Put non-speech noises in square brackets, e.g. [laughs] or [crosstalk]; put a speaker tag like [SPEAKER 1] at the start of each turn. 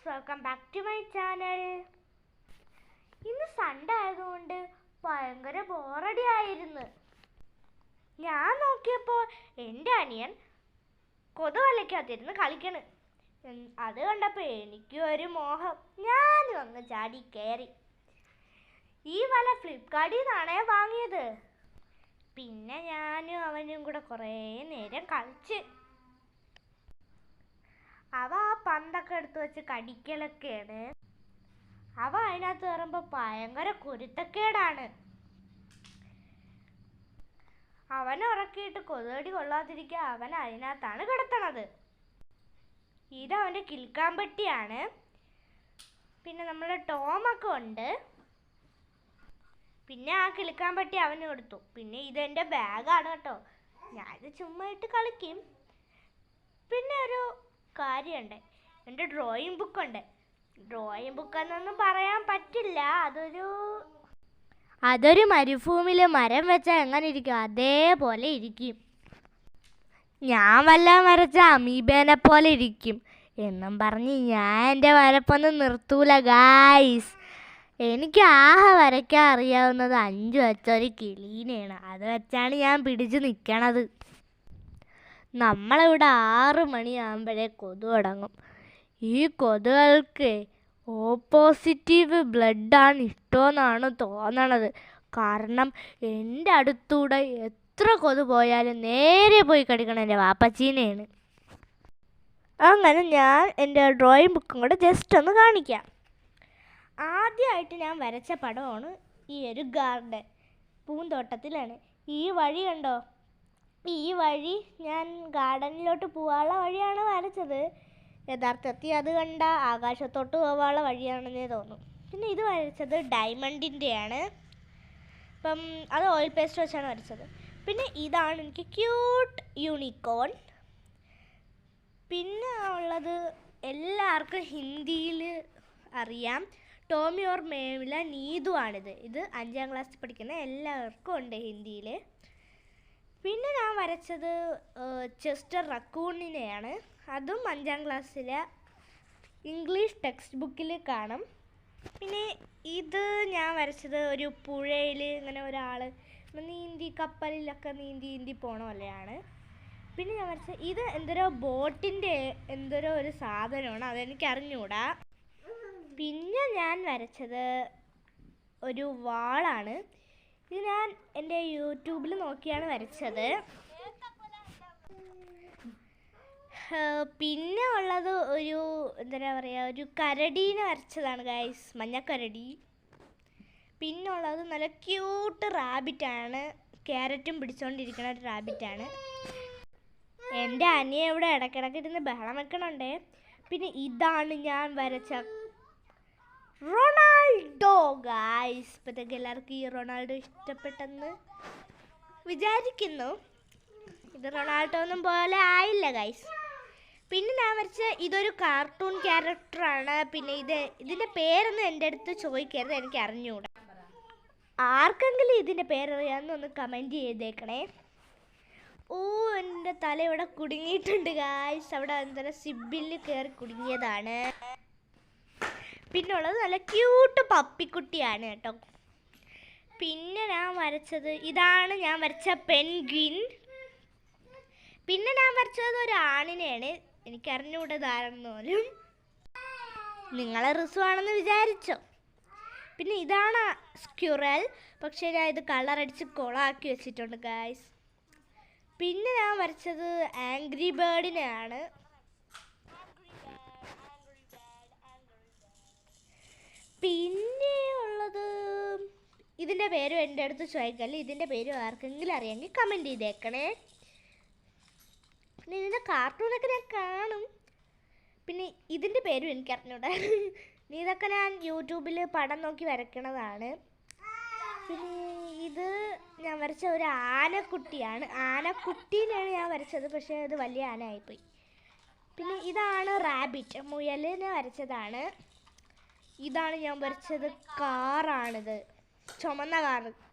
[SPEAKER 1] Guys welcome back to my channel ഇന്ന് Sunday ആയതുകൊണ്ട് ഭയങ്കര ബോറടി ആയിരുന്നു. ഞാൻ നോക്കിയപ്പോൾ എന്റെ അനിയൻ കൊതുവലയ്ക്കകത്തിരുന്ന് കളിക്കണ്. അത് കണ്ടപ്പോൾ എനിക്കും ഒരു മോഹം. ഞാനും അങ്ങ് ചാടി കയറി ഈ വല ഫ്ലിപ്കാർട്ടിൽ നിന്നാണേ വാങ്ങിയത്. പിന്നെ ഞാനും അവനും കൂടെ കുറേ നേരം കളിച്ച്. അവ ആ പന്തൊക്കെ എടുത്ത് വെച്ച് കടിക്കലൊക്കെയാണ്. അവ അതിനകത്ത് കയറുമ്പോൾ ഭയങ്കര കുരുത്തക്കേടാണ്. അവനെ ഉറക്കിയിട്ട് കൊതുകടി കൊള്ളാതിരിക്കാൻ അവൻ അതിനകത്താണ് കിടത്തണത്. ഇത് കിൽക്കാമ്പട്ടിയാണ്. പിന്നെ നമ്മളെ ടോമൊക്കെ ഉണ്ട്. പിന്നെ ആ കിളിക്കാമ്പട്ടി അവന് കൊടുത്തു. പിന്നെ ഇതെന്റെ ബാഗാണ് കേട്ടോ. ഞാനിത് ചുമ്മാ ഇട്ട് കളിക്കും. പിന്നെ ഒരു കാര്യമുണ്ട്. എന്റെ ഡ്രോയിങ് ബുക്കുണ്ട് ഡ്രോയിങ് ബുക്ക് എന്നൊന്നും പറയാൻ പറ്റില്ല. അതൊരു അതൊരു മരുഭൂമിയിൽ മരം വെച്ചാൽ എങ്ങനെ ഇരിക്കും? അതേപോലെ ഇരിക്കും. ഞാൻ വല്ല വരച്ച അമീബേനെ പോലെ ഇരിക്കും. എന്നും പറഞ്ഞ് ഞാൻ എന്റെ വരപ്പൊന്നും നിർത്തൂല ഗായ്സ് എനിക്ക് ആഹ വരയ്ക്കാൻ അറിയാവുന്നത് അഞ്ചു വെച്ച ഒരു കിളീനെയാണ്. അത് വെച്ചാണ് ഞാൻ പിടിച്ചു നിൽക്കണത് നമ്മളിവിടെ ആറ് മണിയാകുമ്പോഴേ കൊതു തുടങ്ങും ഈ കൊതുകൾക്ക് ഓപ്പോസിറ്റീവ് പോസിറ്റീവ് ബ്ലഡാണ് ഇഷ്ടമെന്നാണ് തോന്നണത്. കാരണം എന്റെ അടുത്തൂടെ എത്ര കൊതു പോയാലും നേരെ പോയി കടിക്കണം എന്റെ വാപ്പച്ചീനെയാണ്. അങ്ങനെ ഞാൻ എന്റെ ഡ്രോയിങ് ബുക്കും കൂടെ ജസ്റ്റ് ഒന്ന് കാണിക്കാം. ആദ്യമായിട്ട് ഞാൻ വരച്ച പടമാണ് ഈ ഒരു ഗാർഡൻ പൂന്തോട്ടത്തിലാണ്. ഈ വഴി കണ്ടോ? ഈ വഴി ഞാൻ ഗാർഡനിലോട്ട് പോവാനുള്ള വഴിയാണ് വരച്ചത്. യഥാർത്ഥത്തിൽ അത് കണ്ട ആകാശത്തോട്ട് പോവാനുള്ള വഴിയാണെന്നേ തോന്നും. പിന്നെ ഇത് വരച്ചത് ഡയമണ്ടിന്റെയാണ്. അപ്പം അത് ഓയിൽ പേസ്റ്റ് വെച്ചാണ് വരച്ചത്. പിന്നെ ഇതാണ് എനിക്ക് ക്യൂട്ട് യൂണിക്കോൺ പിന്നെ ഉള്ളത് എല്ലാവർക്കും ഹിന്ദിയിൽ അറിയാം. ടോമി ഓർ മേവില നീതു ആണിത് ഇത് അഞ്ചാം ക്ലാസ്സിൽ പഠിക്കുന്ന എല്ലാവർക്കും ഉണ്ട് ഹിന്ദിയിൽ. പിന്നെ ഞാൻ വരച്ചത് ചെസ്റ്റർ റക്കൂണിനെയാണ്. അതും അഞ്ചാം ക്ലാസ്സിലെ ഇംഗ്ലീഷ് ടെക്സ്റ്റ് ബുക്കിൽ കാണും. പിന്നെ ഇത് ഞാൻ വരച്ചത് ഒരു പുഴയിൽ ഇങ്ങനെ ഒരാൾ നീന്തി കപ്പലിലൊക്കെ നീന്തി നീന്തി പോണ പോലെയാണ്. പിന്നെ ഞാൻ വരച്ചത് ഇത് എന്തോരോ ബോട്ടിന്റെ എന്തോരോ ഒരു സാധനമാണ് അതെനിക്ക് അറിഞ്ഞുകൂടാ പിന്നെ ഞാൻ വരച്ചത് ഒരു വാളാണ്. ഇത് ഞാൻ എന്റെ യൂട്യൂബിൽ നോക്കിയാണ് വരച്ചത്. പിന്നെ ഉള്ളത് ഒരു എന്താ പറയുക ഒരു കരടീനെ വരച്ചതാണ് ഗൈസ് മഞ്ഞക്കരടി പിന്നെ ഉള്ളത് നല്ല ക്യൂട്ട് റാബിറ്റാണ് ക്യാരറ്റും പിടിച്ചുകൊണ്ടിരിക്കുന്ന ഒരു റാബിറ്റാണ് എന്റെ അനിയ ഇവിടെ ഇടയ്ക്കിടയ്ക്ക് ഇരുന്ന് ബഹളം വെക്കണുണ്ടേ. പിന്നെ ഇതാണ് ഞാൻ വരച്ച റൊണാൾഡോ ഗായ്സ് ഇപ്പോഴത്തേക്ക് എല്ലാവർക്കും ഈ റൊണാൾഡോ ഇഷ്ടപ്പെട്ടെന്ന് വിചാരിക്കുന്നു. ഇത് റൊണാൾഡോ ഒന്നും പോലെ ആയില്ല ഗൈസ് പിന്നെ ഞാൻ വരച്ച ഇതൊരു കാർട്ടൂൺ ക്യാരക്ടറാണ് പിന്നെ ഇത് ഇതിന്റെ പേരൊന്നും എന്റെ അടുത്ത് ചോദിക്കരുത് എനിക്ക് അറിഞ്ഞുകൂടാ ആർക്കെങ്കിലും ഇതിന്റെ പേരറിയാമെന്ന് ഒന്ന് കമന്റ് ചെയ്തേക്കണേ. ഓ എന്റെ തല ഇവിടെ കുടുങ്ങിയിട്ടുണ്ട് ഗായ്സ് അവിടെ എന്താ സിബിൽ കയറി കുടുങ്ങിയതാണ്. പിന്നെ ഉള്ളത് നല്ല ക്യൂട്ട് പപ്പിക്കുട്ടിയാണ് കേട്ടോ. പിന്നെ ഞാൻ വരച്ചത് ഇതാണ് ഞാൻ വരച്ച പെൻഗ്വിൻ. പിന്നെ ഞാൻ വരച്ചത് ഒരു ആണിനെയാണ്. എനിക്കറിഞ്ഞൂടെ ധാരാളം പോലും. നിങ്ങളെ റിസുവാണെന്ന് വിചാരിച്ചോ? പിന്നെ ഇതാണ് സ്ക്യുറൽ. പക്ഷേ ഞാൻ ഇത് കളറടിച്ച് കൊളാക്കി വെച്ചിട്ടുണ്ട് ഗായ്സ് പിന്നെ ഞാൻ വരച്ചത് ആംഗ്രി ബേർഡിനെയാണ്. പിന്നെ ഉള്ളത് ഇതിന്റെ പേരും എന്റെ അടുത്ത് ചോദിക്കല്ല ഇതിന്റെ പേരും ആർക്കെങ്കിലും അറിയാമെങ്കിൽ കമന്റ് ചെയ്തേക്കണേ. പിന്നെ ഇതിന്റെ കാർട്ടൂണൊക്കെ ഞാൻ കാണും. പിന്നെ ഇതിന്റെ പേരും എനിക്ക് അറിഞ്ഞൂടാ. [laughs] ഇതൊക്കെ ഞാൻ യൂട്യൂബിൽ പടം നോക്കി വരയ്ക്കണതാണ്. പിന്നെ ഇത് ഞാൻ വരച്ച ഒരു ആനക്കുട്ടിയാണ്. ആനക്കുട്ടീനെയാണ് ഞാൻ വരച്ചത് പക്ഷേ അത് വലിയ ആന ആയിപ്പോയി പിന്നെ ഇതാണ് റാബിറ്റ് മുയലിനെ വരച്ചതാണ്. ഇതാണ് ഞാൻ വരച്ചത് കാറാണിത്. ചുമന്ന കാറ്.